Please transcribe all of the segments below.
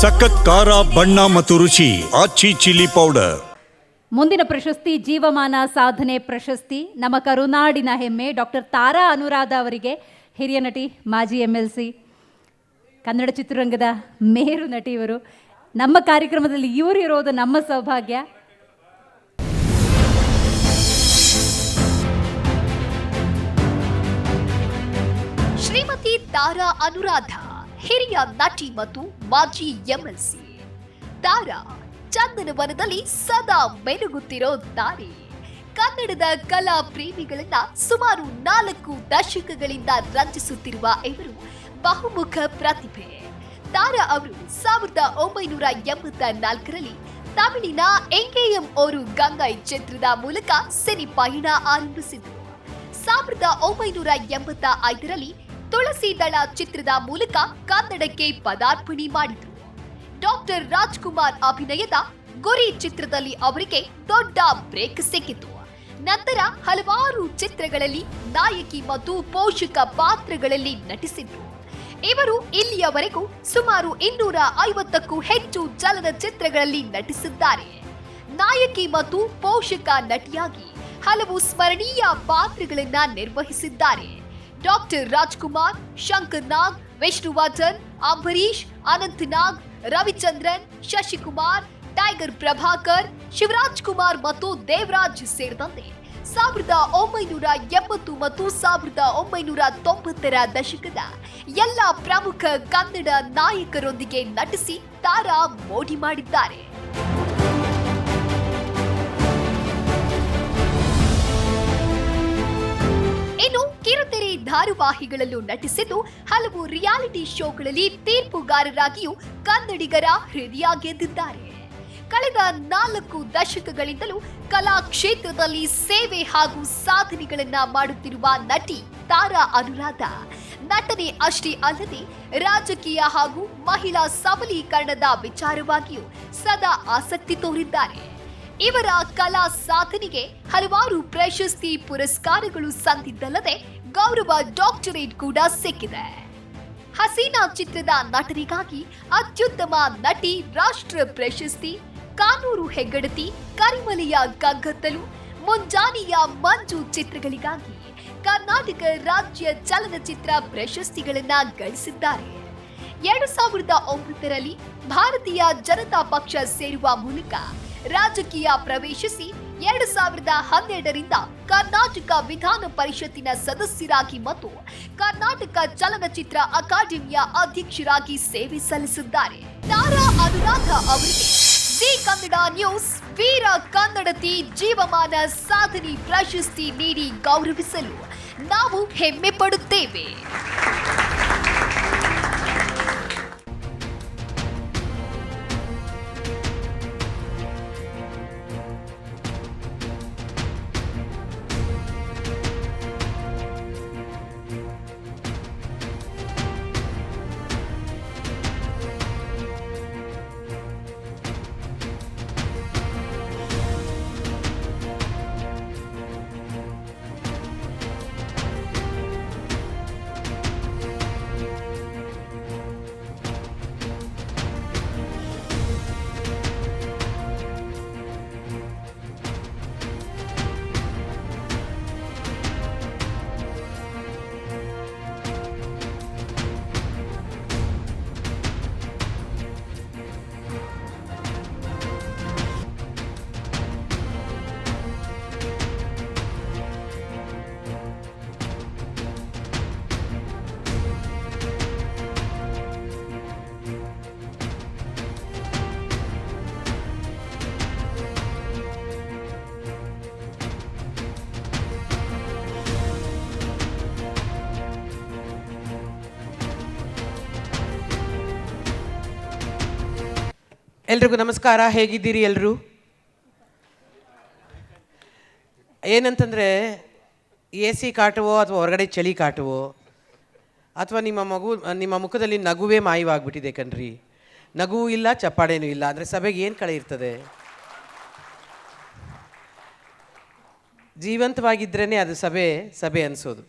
ಸಖತ್ ಖಾರ ಬಣ್ಣ ಮತ್ತು ರುಚಿ ಆಚಿ ಚಿಲ್ಲಿ ಪೌಡರ್. ಮುಂದಿನ ಪ್ರಶಸ್ತಿ ಜೀವಮಾನ ಸಾಧನೆ ಪ್ರಶಸ್ತಿ. ನಮ್ಮ ಕರುನಾಡಿನ ಹೆಮ್ಮೆ ಡಾಕ್ಟರ್ ತಾರಾ ಅನುರಾಧ ಅವರಿಗೆ ಹಿರಿಯ ನಟಿ ಮಾಜಿ ಎಂ ಎಲ್ ಸಿ ಕನ್ನಡ ಚಿತ್ರರಂಗದ ಮೇರು ನಟಿ ಇವರು. ನಮ್ಮ ಕಾರ್ಯಕ್ರಮದಲ್ಲಿ ಇವರು ಇರೋದು ನಮ್ಮ ಸೌಭಾಗ್ಯ. ಶ್ರೀಮತಿ ತಾರಾ ಅನುರಾಧ. ಹಿರಿಯ ನಟಿ ಮತ್ತು ಮಾಜಿ ಎಂಎಲ್ಸಿ. ತಾರಾ ಚಂದನವನದಲ್ಲಿ ಸದಾ ಮೆಲುಗುತ್ತಿರೋ ತಾರೆ. ಕನ್ನಡದ ಕಲಾ ಪ್ರೇಮಿಗಳನ್ನ ಸುಮಾರು ನಾಲ್ಕು ದಶಕಗಳಿಂದ ರಂಜಿಸುತ್ತಿರುವ ಇವರು ಬಹುಮುಖ ಪ್ರತಿಭೆ. ತಾರಾ ಅವರು ಸಾವಿರದ ಒಂಬೈನೂರ ಎಂಬತ್ತ ನಾಲ್ಕರಲ್ಲಿ ತಮಿಳಿನ ಎಂಕೆಎಂ ಓರು ಗಂಗೈ ಚಿತ್ರದ ಮೂಲಕ ಸಿನಿ ಪಯಣ ಆರಂಭಿಸಿದರು. ಸಾವಿರದ ಒಂಬೈನೂರ ಎಂಬತ್ತ ಐದರಲ್ಲಿ ತುಳಸಿ ದಳ ಚಿತ್ರದ ಮೂಲಕ ಕನ್ನಡಕ್ಕೆ ಪದಾರ್ಪಣೆ ಮಾಡಿದರು. ಡಾಕ್ಟರ್ ರಾಜ್ಕುಮಾರ್ ಅಭಿನಯದ ಗುರಿ ಚಿತ್ರದಲ್ಲಿ ಅವರಿಗೆ ದೊಡ್ಡ ಬ್ರೇಕ್ ಸಿಕ್ಕಿತು. ನಂತರ ಹಲವಾರು ಚಿತ್ರಗಳಲ್ಲಿ ನಾಯಕಿ ಮತ್ತು ಪೋಷಕ ಪಾತ್ರಗಳಲ್ಲಿ ನಟಿಸಿದ್ರು. ಇವರು ಇಲ್ಲಿಯವರೆಗೂ ಸುಮಾರು ಇನ್ನೂರ ಐವತ್ತಕ್ಕೂ ಹೆಚ್ಚು ಚಲನಚಿತ್ರಗಳಲ್ಲಿ ನಟಿಸಿದ್ದಾರೆ. ನಾಯಕಿ ಮತ್ತು ಪೋಷಕ ನಟಿಯಾಗಿ ಹಲವು ಸ್ಮರಣೀಯ ಪಾತ್ರಗಳನ್ನ ನಿರ್ವಹಿಸಿದ್ದಾರೆ. ಡಾಕ್ಟರ್ ರಾಜ್ಕುಮಾರ್ ಶಂಕರ್ ನಾಗ್ ವಿಷ್ಣುವರ್ಧನ್ ಅಂಬರೀಶ್ ಅನಂತ್ ನಾಗ್ ರವಿಚಂದ್ರನ್ ಶಶಿಕುಮಾರ್ ಟೈಗರ್ ಪ್ರಭಾಕರ್ ಶಿವರಾಜ್ ಕುಮಾರ್ ಮತ್ತು ದೇವರಾಜ್ ಸೇರಿದಂತೆ ಸಾವಿರದ ಒಂಬೈನೂರ ಎಂಬತ್ತು ಮತ್ತು ಸಾವಿರದ ಒಂಬೈನೂರ ತೊಂಬತ್ತರ ದಶಕದ ಎಲ್ಲ ಪ್ರಮುಖ ಕನ್ನಡ ನಾಯಕರೊಂದಿಗೆ ನಟಿಸಿ ತಾರಾ ಮೋಡಿ ಮಾಡಿದ್ದಾರೆ. ಕಿರುತೆರೆ ಧಾರಾವಾಹಿಗಳಲ್ಲೂ ನಟಿಸಿದ್ದು ಹಲವು ರಿಯಾಲಿಟಿ ಶೋಗಳಲ್ಲಿ ತೀರ್ಪುಗಾರರಾಗಿಯೂ ಕನ್ನಡಿಗರ ಹೃದಯ ಗೆದ್ದಿದ್ದಾರೆ. ಕಳೆದ ನಾಲ್ಕು ದಶಕಗಳಿಂದಲೂ ಕಲಾ ಕ್ಷೇತ್ರದಲ್ಲಿ ಸೇವೆ ಹಾಗೂ ಸಾಧನೆಗಳನ್ನ ಮಾಡುತ್ತಿರುವ ನಟಿ ತಾರಾ ಅನುರಾಧ, ನಟನೆ ಅಷ್ಟೇ ಅಲ್ಲದೆ ರಾಜಕೀಯ ಹಾಗೂ ಮಹಿಳಾ ಸಬಲೀಕರಣದ ವಿಚಾರವಾಗಿಯೂ ಸದಾ ಆಸಕ್ತಿ ತೋರಿದ್ದಾರೆ. ಇವರ ಕಲಾ ಸಾಧನೆಗೆ ಹಲವಾರು ಪ್ರಶಸ್ತಿ ಪುರಸ್ಕಾರಗಳು ಸಂದಿದ್ದಲ್ಲದೆ ಗೌರವ ಡಾಕ್ಟರೇಟ್ ಕೂಡ ಸಿಕ್ಕಿದೆ. ಹಸೀನಾ ಚಿತ್ರದ ನಟರಿಗಾಗಿ ಅತ್ಯುತ್ತಮ ನಟಿ, ರಾಷ್ಟ್ರ ಪ್ರಶಸ್ತಿ, ಕಾನೂರು ಹೆಗ್ಗಡತಿ, ಕರಿಮಲೆಯ ಗಗ್ಗತ್ತಲು, ಮುಂಜಾನೆಯ ಮಂಜು ಚಿತ್ರಗಳಿಗಾಗಿ ಕರ್ನಾಟಕ ರಾಜ್ಯ ಚಲನಚಿತ್ರ ಪ್ರಶಸ್ತಿಗಳನ್ನ ಗಳಿಸಿದ್ದಾರೆ. ಎರಡು ಸಾವಿರದ ಒಂಬತ್ತರಲ್ಲಿ ಭಾರತೀಯ ಜನತಾ ಪಕ್ಷ ಸೇರುವ ಮೂಲಕ ರಾಜಕೀಯ ಪ್ರವೇಶಿಸಿ ಎರಡು ಸಾವಿರದ ಹನ್ನೆರಡರಿಂದ ಕರ್ನಾಟಕ ವಿಧಾನ ಪರಿಷತ್ತಿನ ಸದಸ್ಯರಾಗಿ ಮತ್ತು ಕರ್ನಾಟಕ ಚಲನಚಿತ್ರ ಅಕಾಡೆಮಿಯ ಅಧ್ಯಕ್ಷರಾಗಿ ಸೇವೆ ಸಲ್ಲಿಸಿದ್ದಾರೆ. ತಾರಾ ಅನುರಾಧ ಅವರಿಗೆ ಜಿ ಕನ್ನಡ ನ್ಯೂಸ್, ವೀರ ಕನ್ನಡತಿ ಜೀವಮಾನ ಸಾಧನೆ ಪ್ರಶಸ್ತಿ ನೀಡಿ ಗೌರವಿಸಲು ನಾವು ಹೆಮ್ಮೆ ಪಡುತ್ತೇವೆ. ಎಲ್ರಿಗೂ ನಮಸ್ಕಾರ, ಹೇಗಿದ್ದೀರಿ ಎಲ್ಲರೂ ಏನಂತಂದರೆ, ಎ ಸಿ ಕಾಟುವೋ ಅಥವಾ ಹೊರಗಡೆ ಚಳಿ ಕಾಟುವೋ ಅಥವಾ ನಿಮ್ಮ ಮಗು, ನಿಮ್ಮ ಮುಖದಲ್ಲಿ ನಗುವೇ ಮಾಯವಾಗ್ಬಿಟ್ಟಿದೆ ಕಣ್ರಿ. ನಗುವೂ ಇಲ್ಲ ಚಪ್ಪಾಡೇನೂ ಇಲ್ಲ. ಅಂದರೆ ಸಭೆಗೆ ಏನು ಕಳೆ ಇರ್ತದೆ? ಜೀವಂತವಾಗಿದ್ರೇ ಅದು ಸಭೆ ಸಭೆ ಅನಿಸೋದು.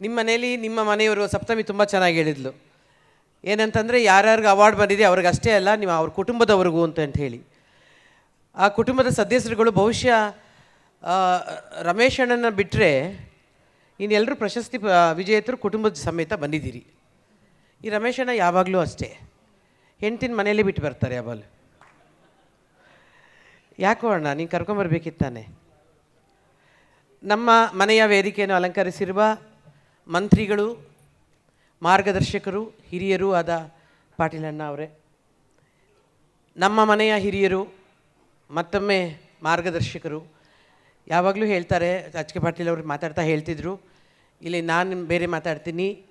ನಿಮ್ಮ ಮನೇಲಿ ನಿಮ್ಮ ಮನೆಯವರು ಸಪ್ತಮಿ ತುಂಬ ಚೆನ್ನಾಗಿ ಹೇಳಿದ್ಲು. ಏನಂತಂದರೆ ಯಾರ್ಯಾರಿಗೆ ಅವಾರ್ಡ್ ಬಂದಿದೆ ಅವ್ರಿಗಷ್ಟೇ ಅಲ್ಲ ನೀವು ಅವ್ರ ಕುಟುಂಬದವ್ರಿಗೂ ಅಂತ ಅಂತ ಹೇಳಿ. ಆ ಕುಟುಂಬದ ಸದಸ್ಯರುಗಳು ಬಹುಶಃ ರಮೇಶ್ ಅಣ್ಣನ ಬಿಟ್ಟರೆ ಇನ್ನೆಲ್ಲರೂ ಪ್ರಶಸ್ತಿ ವಿಜೇತರು ಕುಟುಂಬದ ಸಮೇತ ಬಂದಿದ್ದೀರಿ. ಈ ರಮೇಶ್ ಅಣ್ಣ ಯಾವಾಗಲೂ ಅಷ್ಟೇ. ಹೆಂಡ್ತಿನ ಮನೆಯಲ್ಲೇ ಬಿಟ್ಟು ಬರ್ತಾರೆ ಯಾವಾಗಲೂ ಯಾಕೋ ಅಣ್ಣ, ನೀನು ಕರ್ಕೊಂಬರ್ಬೇಕಿತ್ತಾನೆ? ನಮ್ಮ ಮನೆಯ ವೇದಿಕೆಯನ್ನು ಅಲಂಕರಿಸಿರುವ ಮಂತ್ರಿಗಳು ಮಾರ್ಗದರ್ಶಕರು, ಹಿರಿಯರು ಆದ ಪಾಟೀಲಣ್ಣ ಅವರೇ. ನಮ್ಮ ಮನೆಯ ಹಿರಿಯರು, ಮತ್ತೊಮ್ಮೆ ಮಾರ್ಗದರ್ಶಕರು. ಯಾವಾಗಲೂ ಹೇಳ್ತಾರೆ ಅಚ್ ಕೆ ಪಾಟೀಲ್ ಅವರು ಮಾತಾಡ್ತಾ ಹೇಳ್ತಿದ್ರು. ಇಲ್ಲಿ ನಾನು ಬೇರೆ ಮಾತಾಡ್ತೀನಿ.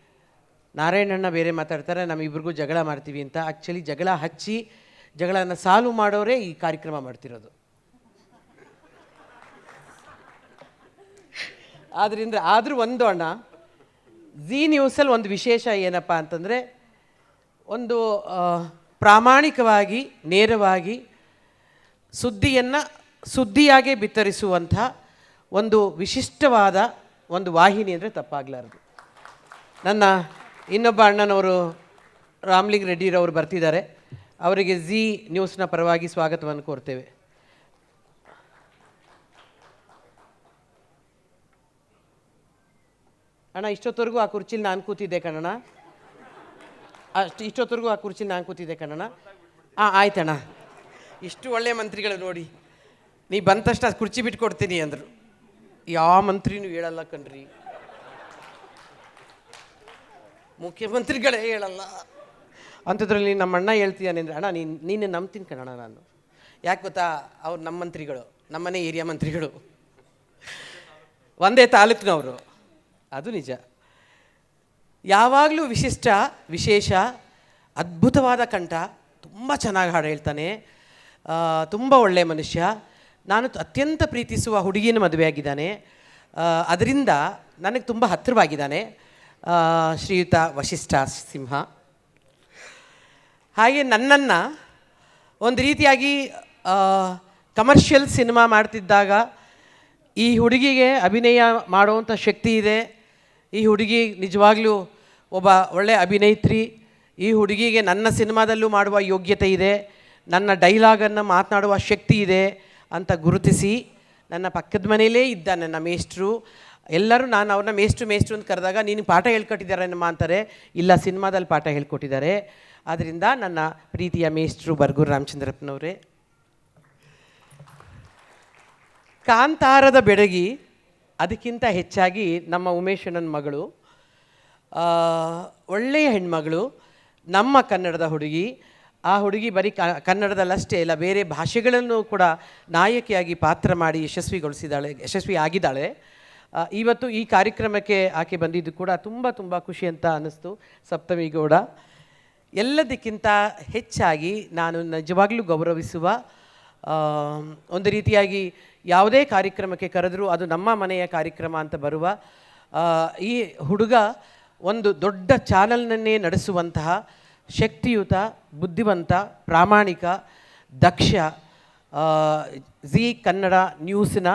ನಾರಾಯಣಣ್ಣ ಬೇರೆ ಮಾತಾಡ್ತಾರೆ ನಮ್ಮಿಬ್ರಿಗೂ ಜಗಳ ಮಾಡ್ತೀವಿ ಅಂತ. ಆ್ಯಕ್ಚುಲಿ ಜಗಳ ಹಚ್ಚಿ ಜಗಳನ ಸಾಲ್ವ್ ಮಾಡೋರೇ ಈ ಕಾರ್ಯಕ್ರಮ ಮಾಡ್ತಿರೋದು. ಆದ್ದರಿಂದ ಆದರೂ ಒಂದು ಅಣ್ಣ ಜಿ ನ್ಯೂಸಲ್ಲಿ ಒಂದು ವಿಶೇಷ ಏನಪ್ಪ ಅಂತಂದರೆ, ಒಂದು ಪ್ರಾಮಾಣಿಕವಾಗಿ, ನೇರವಾಗಿ ಸುದ್ದಿಯನ್ನು ಸುದ್ದಿಯಾಗೇ ಬಿತ್ತರಿಸುವಂಥ ಒಂದು ವಿಶಿಷ್ಟವಾದ ಒಂದು ವಾಹಿನಿ ಅಂದರೆ ತಪ್ಪಾಗಲಾರದು. ನನ್ನ ಇನ್ನೊಬ್ಬ ಅಣ್ಣನವರು ರಾಮ್ಲಿಂಗ್ ರೆಡ್ಡಿರವರು ಬರ್ತಿದ್ದಾರೆ. ಅವರಿಗೆ ಜಿ ನ್ಯೂಸ್ನ ಪರವಾಗಿ ಸ್ವಾಗತವನ್ನು ಕೋರ್ತೇವೆ. ಅಣ್ಣ, ಇಷ್ಟೊತ್ತವರೆಗೂ ಆ ಕುರ್ಚಿಲಿ ನಾನು ಕೂತಿದ್ದೆ ಕಣಣ್ಣ. ಅಷ್ಟು ಇಷ್ಟೊತ್ತವರೆಗೂ ಆ ಕುರ್ಚಿಲಿ ನಾನು ಕೂತಿದ್ದೆ ಕಣಣ್ಣ. ಹಾಂ ಆಯ್ತಣ್ಣ. ಇಷ್ಟು ಒಳ್ಳೆಯ ಮಂತ್ರಿಗಳು ನೋಡಿ. ನೀ ಬಂದ ತಕ್ಷಣ ಕುರ್ಚಿ ಬಿಟ್ಟು ಕೊಡ್ತೀನಿ ಅಂದರು. ಯಾವ ಮಂತ್ರಿನೂ ಹೇಳಲ್ಲ ಕಣ್ರಿ. ಮುಖ್ಯಮಂತ್ರಿಗಳೇ ಹೇಳಲ್ಲ. ಅಂಥದ್ರಲ್ಲಿ ನಮ್ಮ ಅಣ್ಣ ಹೇಳ್ತೀಯಾನೆ ಅಣ್ಣ, ನೀನು ನೀನು ನಂಬ್ತೀನಿ ಕಣಣ್ಣ ನಾನು. ಯಾಕೆ ಗೊತ್ತಾ? ಅವ್ರು ನಮ್ಮ ಮಂತ್ರಿಗಳು, ನಮ್ಮನೆ ಏರಿಯಾ ಮಂತ್ರಿಗಳು. ಒಂದೇ ತಾಲೂಕಿನವರು. ಅದು ನಿಜ. ಯಾವಾಗಲೂ ವಿಶಿಷ್ಟ, ವಿಶೇಷ, ಅದ್ಭುತವಾದ ಕಂಠ, ತುಂಬ ಚೆನ್ನಾಗಿ ಹಾಡು ಹೇಳ್ತಾನೆ. ತುಂಬ ಒಳ್ಳೆಯ ಮನುಷ್ಯ. ನಾನು ಅತ್ಯಂತ ಪ್ರೀತಿಸುವ ಹುಡುಗಿನ ಮದುವೆಯಾಗಿದ್ದಾನೆ. ಅದರಿಂದ ನನಗೆ ತುಂಬ ಹತ್ತಿರವಾಗಿದ್ದಾನೆ. ಶ್ರೀಯುತ ವಶಿಷ್ಠ ಸಿಂಹ. ಹಾಗೆ ನನ್ನನ್ನು ಒಂದು ರೀತಿಯಾಗಿ ಕಮರ್ಷಿಯಲ್ ಸಿನಿಮಾ ಮಾಡ್ತಿದ್ದಾಗ ಈ ಹುಡುಗಿಗೆ ಅಭಿನಯ ಮಾಡುವಂಥ ಶಕ್ತಿ ಇದೆ. ಈ ಹುಡುಗಿ ನಿಜವಾಗ್ಲೂ ಒಬ್ಬ ಒಳ್ಳೆ ಅಭಿನೇತ್ರಿ. ಈ ಹುಡುಗಿಗೆ ನನ್ನ ಸಿನಿಮಾದಲ್ಲೂ ಮಾಡುವ ಯೋಗ್ಯತೆ ಇದೆ. ನನ್ನ ಡೈಲಾಗನ್ನು ಮಾತನಾಡುವ ಶಕ್ತಿ ಇದೆ ಅಂತ ಗುರುತಿಸಿ ನನ್ನ ಪಕ್ಕದ ಮನೆಯಲ್ಲೇ ಇದ್ದ ನನ್ನ ಮೇಷ್ಟ್ರು. ಎಲ್ಲರೂ ನಾನು ಅವ್ರನ್ನ ಮೇಷ್ಟ್ರು ಮೇಷ್ಟ್ರು ಅಂತ ಕರೆದಾಗ, ನೀನು ಪಾಠ ಹೇಳ್ಕೊಟ್ಟಿದ್ದಾರೆ ನಮ್ಮ ಅಂತಾರೆ. ಇಲ್ಲ, ಸಿನಿಮಾದಲ್ಲಿ ಪಾಠ ಹೇಳ್ಕೊಟ್ಟಿದ್ದಾರೆ. ಆದ್ದರಿಂದ ನನ್ನ ಪ್ರೀತಿಯ ಮೇಷ್ಟ್ರು ಬರ್ಗೂರು ರಾಮಚಂದ್ರಪ್ಪನವರೇ. ಕಾಂತಾರದ ಬೆಡಗಿ ಅದಕ್ಕಿಂತ ಹೆಚ್ಚಾಗಿ ನಮ್ಮ ಉಮೇಶಣ್ಣನ ಮಗಳು ಒಳ್ಳೆಯ ಹೆಣ್ಮಗಳು, ನಮ್ಮ ಕನ್ನಡದ ಹುಡುಗಿ, ಆ ಹುಡುಗಿ ಬರೀ ಕನ್ನಡದಲ್ಲಷ್ಟೇ ಇಲ್ಲ, ಬೇರೆ ಭಾಷೆಗಳನ್ನು ಕೂಡ ನಾಯಕಿಯಾಗಿ ಪಾತ್ರ ಮಾಡಿ ಯಶಸ್ವಿಗೊಳಿಸಿದ್ದಾಳೆ ಯಶಸ್ವಿ ಆಗಿದ್ದಾಳೆ. ಇವತ್ತು ಈ ಕಾರ್ಯಕ್ರಮಕ್ಕೆ ಆಕೆ ಬಂದಿದ್ದು ಕೂಡ ತುಂಬ ತುಂಬ ಖುಷಿ ಅಂತ ಅನ್ನಿಸ್ತು ಸಪ್ತಮಿಗೌಡ ಎಲ್ಲದಕ್ಕಿಂತ ಹೆಚ್ಚಾಗಿ ನಾನು ನಿಜವಾಗ್ಲೂ ಗೌರವಿಸುವ ಒಂದು ರೀತಿಯಾಗಿ ಯಾವುದೇ ಕಾರ್ಯಕ್ರಮಕ್ಕೆ ಕರೆದರೂ ಅದು ನಮ್ಮ ಮನೆಯ ಕಾರ್ಯಕ್ರಮ ಅಂತ ಬರುವ ಈ ಹುಡುಗ ಒಂದು ದೊಡ್ಡ ಚಾನಲ್ನನ್ನೇ ನಡೆಸುವಂತಹ ಶಕ್ತಿಯುತ, ಬುದ್ಧಿವಂತ, ಪ್ರಾಮಾಣಿಕ, ದಕ್ಷ ಜಿ ಕನ್ನಡ ನ್ಯೂಸಿನ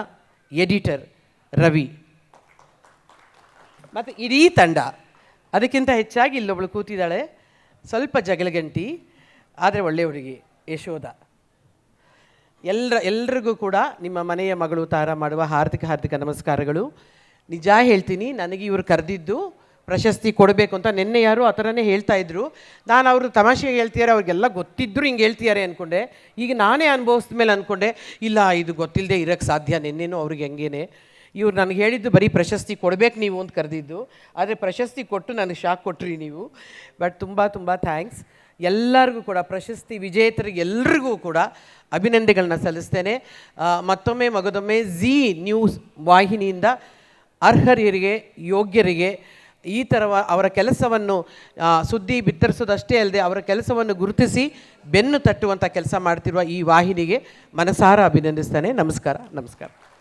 ಎಡಿಟರ್ ರವಿ. ಮತ್ತು ಇಡೀ ತಂಡ. ಅದಕ್ಕಿಂತ ಹೆಚ್ಚಾಗಿ ಇಲ್ಲೊಬ್ಳು ಕೂತಿದ್ದಾಳೆ. ಸ್ವಲ್ಪ ಜಗಳಗಂಟಿ ಆದರೆ ಒಳ್ಳೆಯ ಹುಡುಗಿ ಯಶೋಧ. ಎಲ್ಲರ ಎಲ್ರಿಗೂ ಕೂಡ ನಿಮ್ಮ ಮನೆಯ ಮಗಳು ತಾರ ಮಾಡುವ ಹಾರ್ದಿಕ ಹಾರ್ದಿಕ ನಮಸ್ಕಾರಗಳು. ನಿಜ ಹೇಳ್ತೀನಿ, ನನಗೆ ಇವರು ಕರೆದಿದ್ದು ಪ್ರಶಸ್ತಿ ಕೊಡಬೇಕು ಅಂತ ನಿನ್ನೆ ಯಾರು ಆ ಥರನೇ ಹೇಳ್ತಾ ಇದ್ರು. ನಾನು ಅವರು ತಮಾಷೆ ಹೇಳ್ತಿದ್ದಾರೆ ಅವ್ರಿಗೆಲ್ಲ ಗೊತ್ತಿದ್ದರೂ ಹಿಂಗೆ ಹೇಳ್ತಿದ್ದಾರೆ ಅಂದ್ಕೊಂಡೆ ಈಗ ನಾನೇ ಅನುಭವಿಸಿದ ಮೇಲೆ ಅಂದ್ಕೊಂಡೆ ಇಲ್ಲ, ಇದು ಗೊತ್ತಿಲ್ಲದೆ ಇರೋಕ್ಕೆ ಸಾಧ್ಯ ನಿನ್ನೇನು ಅವ್ರಿಗೆ ಹೆಂಗೇನೆ. ಇವ್ರು ನನಗೆ ಹೇಳಿದ್ದು ಬರೀ ಪ್ರಶಸ್ತಿ ಕೊಡಬೇಕು ನೀವು ಅಂತ ಕರೆದಿದ್ದು. ಆದರೆ ಪ್ರಶಸ್ತಿ ಕೊಟ್ಟು ನನಗೆ ಶಾಕ್ ಕೊಟ್ರಿ ನೀವು. ಬಟ್ ತುಂಬ ತುಂಬ ಥ್ಯಾಂಕ್ಸ್ ಎಲ್ಲರಿಗೂ ಕೂಡ, ಪ್ರಶಸ್ತಿ ವಿಜೇತರಿಗೆ ಎಲ್ರಿಗೂ ಕೂಡ ಅಭಿನಂದನೆಗಳನ್ನ ಸಲ್ಲಿಸ್ತೇನೆ. ಮತ್ತೊಮ್ಮೆ ಮಗದೊಮ್ಮೆ ಝೀ ನ್ಯೂಸ್ ವಾಹಿನಿಯಿಂದ ಅರ್ಹರಿಗೆ ಯೋಗ್ಯರಿಗೆ ಈ ಥರ ಅವರ ಕೆಲಸವನ್ನು ಸುದ್ದಿ ಬಿತ್ತರಿಸೋದಷ್ಟೇ ಅಲ್ಲದೆ ಅವರ ಕೆಲಸವನ್ನು ಗುರುತಿಸಿ ಬೆನ್ನು ತಟ್ಟುವಂಥ ಕೆಲಸ ಮಾಡ್ತಿರುವ ಈ ವಾಹಿನಿಗೆ ಮನಸಾರ ಅಭಿನಂದಿಸ್ತಾನೆ. ನಮಸ್ಕಾರ ನಮಸ್ಕಾರ.